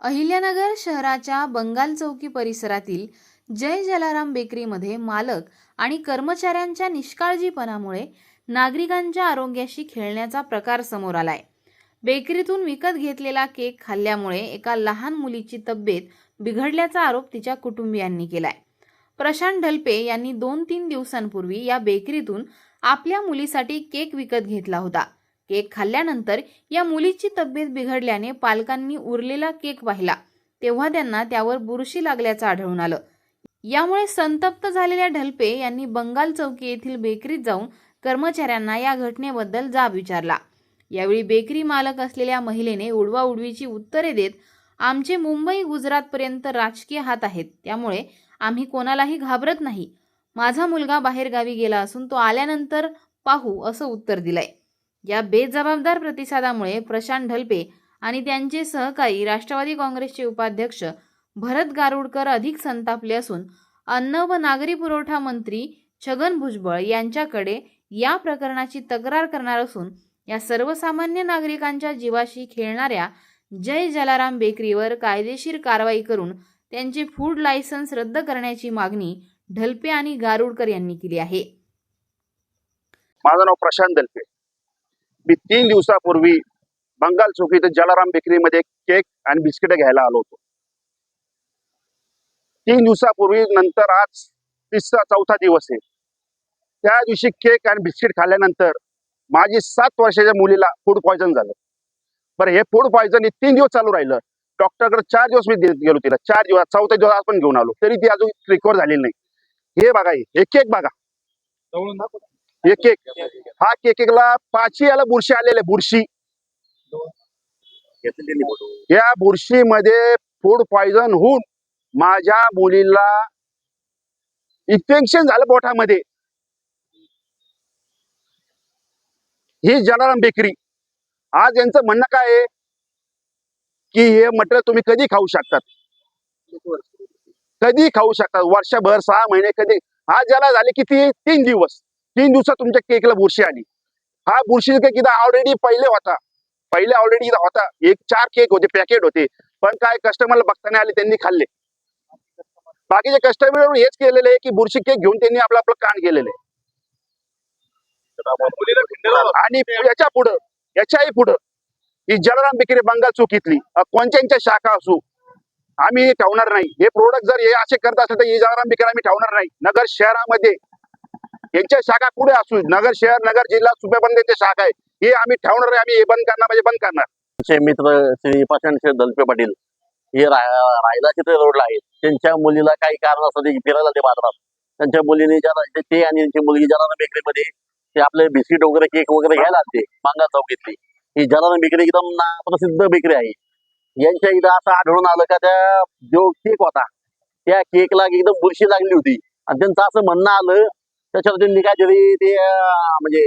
अहिल्यानगर शहराच्या बंगाल चौकी परिसरातील जय जलाराम बेकरीमध्ये मालक आणि कर्मचाऱ्यांच्या निष्काळजीपणामुळे नागरिकांच्या आरोग्याशी खेळण्याचा प्रकार समोर आलाय. बेकरीतून विकत घेतलेला केक खाल्ल्यामुळे एका लहान मुलीची तब्येत बिघडल्याचा आरोप तिच्या कुटुंबियांनी केलाय. प्रशांत ढलपे यांनी दोन तीन दिवसांपूर्वी या बेकरीतून आपल्या मुलीसाठी केक विकत घेतला होता. केक खाल्ल्यानंतर या मुलीची तब्येत बिघडल्याने पालकांनी उरलेला केक पाहिला. तेव्हा त्यांना त्यावर बुरशी लागल्याचं आढळून आलं. यामुळे संतप्त झालेल्या ढलपे यांनी बंगाल चौकी येथील बेकरीत जाऊन कर्मचाऱ्यांना या घटनेबद्दल जाब विचारला. यावेळी बेकरी मालक असलेल्या महिलेने उडवाउडवीची उत्तरे देत आमचे मुंबई गुजरातपर्यंत राजकीय हात आहेत. त्यामुळे आम्ही कोणालाही घाबरत नाही. माझा मुलगा बाहेरगावी गेला असून तो आल्यानंतर पाहू असं उत्तर दिलंय. या बेजबाबदार प्रतिसादामुळे प्रशांत ढलपे आणि त्यांचे सहकारी राष्ट्रवादी काँग्रेसचे उपाध्यक्ष भरत गारुडकर अधिक संतापले असून अन्न व नागरी पुरवठा मंत्री छगन भुजबळ यांच्याकडे या प्रकरणाची तक्रार करणार असून या सर्वसामान्य नागरिकांच्या जीवाशी खेळणाऱ्या जय जलाराम बेकरीवर कायदेशीर कारवाई करून त्यांचे फूड लायसन्स रद्द करण्याची मागणी ढलपे आणि गारुडकर यांनी केली आहे. माझं नाव प्रशांत दलपे मी तीन दिवसापूर्वी बंगाल चौकी इथं जलाराम बेकरीमध्ये केक आणि बिस्किट घ्यायला आलो होतो. तीन दिवसापूर्वी नंतर आज तिसरा चौथा दिवस आहे. त्या दिवशी केक आणि बिस्किट खाल्ल्यानंतर माझी सात वर्षाच्या मुलीला फूड पॉयझन झालं. बरं हे फूड पॉयझन हे तीन दिवस चालू राहिलं. डॉक्टरकडे चार दिवस मी गेलो तिला. चार दिवस चौथ्या दिवस आज पण घेऊन आलो. तरी ती अजून रिकवर झालेली नाही. हे बघा हे. हे केक बघा. एक एक हा केकला पाचही याला बुरशी आलेले बुरशी. या बुरशी मध्ये फूड पॉइझन होऊन माझ्या मुलीला इन्फेक्शन झालं पोटामध्ये. ही जनाराम बेकरी. आज यांचं म्हणणं काय आहे? की हे मटेरियल तुम्ही कधी खाऊ शकतात? कधी खाऊ शकतात? वर्षभर सहा महिने कधी? आज ज्याला झाले किती? तीन दिवस. तीन दिवसात तुमच्या केकला बुरशी आली. हा बुरशी केक इथं ऑलरेडी पहिले होता. पहिले ऑलरेडी इथं होता. एक चार केक होते पॅकेट होते. पण काय कस्टमरला बघताना आले त्यांनी खाल्ले. बाकीचे कस्टमर हेच केलेले आहे की बुरशी केक घेऊन त्यांनी आपलं आपलं कान केलेलं. आहे आणि याच्या पुढं याच्याही पुढं ही जलाराम बेकरी बंगाल चुकीतली अ, कोणत्यांच्या शाखा असू आम्ही ठेवणार नाही. हे प्रोडक्ट जर हे असे करत असेल तर ही जलाराम बेकरी आम्ही ठेवणार नाही. नगर शहरामध्ये यांच्या शाखा कुठे असू नगर शहर नगर जिल्हा सुपेपर्यंत शाखा आहे. हे आम्ही ठेवणार आहे आम्ही हे बंद करणार म्हणजे बंद करणार. आमचे मित्र श्री प्रशांत दलपे पाटील हे राह- राहायला तिथे रोडला आहेत. त्यांच्या मुलीला काही कारण असतं ते फिरायला ते बाजारात त्यांच्या मुलीने ज्याला ते- आणि त्यांची मुलगी जलाराम बेकरीमध्ये ते आपले बिस्किट वगैरे केक वगैरे घ्यायला लागते मांगा चौकीतली ही जलाराम बेकरी एकदम प्रसिद्ध बेकरी आहे. यांच्या इथं असं आढळून आलं का त्या जो केक होता त्या केकला एकदम बुरशी लागली होती. आणि त्यांचं असं म्हणणं आलं त्याच्यावर त्यांनी काहीतरी ते म्हणजे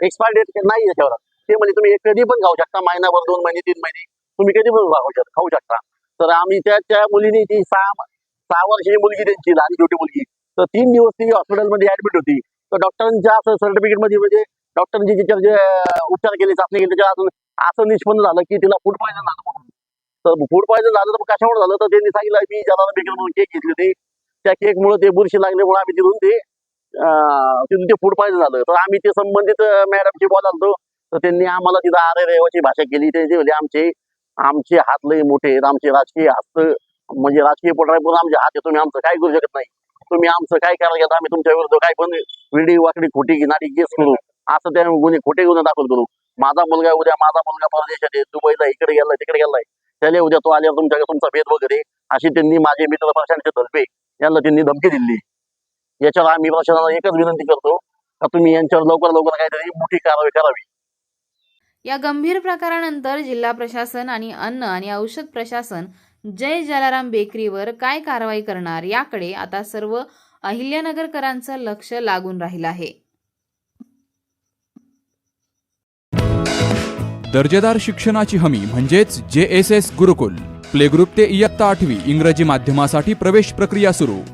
एक्सपायर डेट नाही त्याच्यावर. ते म्हणजे तुम्ही कधी पण खाऊ शकता. महिनाभर दोन महिने तीन महिने. तुम्ही कधी पण खाऊ शकता खाऊ शकता. तर आम्ही त्या त्या मुलीने ती सहा सहा वर्षाची मुलगी त्यांची लहान छोटी मुलगी. तर तीन दिवस ती हॉस्पिटलमध्ये ऍडमिट होती. तर डॉक्टरांच्या असं सर्टिफिकेटमध्ये म्हणजे डॉक्टरांची तिच्यावर जे उपचार केले चाचणी केली त्याच्यावर अजून असं निष्पन्न झालं की तिला फूड पॉयझन झालं म्हणून. तर फूड पॉयझन झालं तर कशामुळे झालं? तर त्यांनी सांगितलं मी ज्याला बेकर म्हणून केक घेतली होती. त्या केकमुळे ते बुरशी लागल्यामुळे आम्ही तिथून ते तिथून ते फूड पाहिजे झालं. तर आम्ही ते संबंधित मॅडमशी बोलालतो. तर त्यांनी आम्हाला तिथं आरे रेवाची भाषा केली. त्यांची म्हणजे आमचे आमचे हात लय मोठे आहेत. आमचे राजकीय हात म्हणजे राजकीय पोटापून आमचे हात आहे तुम्ही आमचं काय करू शकत नाही? तुम्ही आमचं काय करायला घेता आम्ही तुमच्या विरुद्ध काय पण विडी वाकडी खोटी घेणारी केस करू. असं त्या गुन्हे खोटे गुन्हे दाखल करू. माझा मुलगा उद्या माझा मुलगा परदेशात आहे. दुबईला इकडे गेलाय तिकडे गेलाय. त्याला उद्या तो आल्यावर तुमच्याकडे तुमचा भेद वगैरे अशी त्यांनी माझे मित्र प्रशांत धलपे यांना त्यांनी धमकी दिली. याच्यावर आम्ही प्रशासनाला एकच विनंती करतो का तुम्ही यांच्यावर लवकर लवकर काहीतरी मोठी कारवाई करावी. या गंभीर प्रकारानंतर जिल्हा प्रशासन आणि अन्न आणि औषध प्रशासन जय जलाराम बेकरीवर काय कारवाई करणार याकडे आता सर्व अहिल्यानगरकरांचं लक्ष लागून राहिलं आहे. दर्जेदार शिक्षणाची हमी म्हणजेच जे एस एस गुरुकुल. प्लेग्रुप ते इयत्ता आठवी इंग्रजी माध्यमासाठी प्रवेश प्रक्रिया सुरू.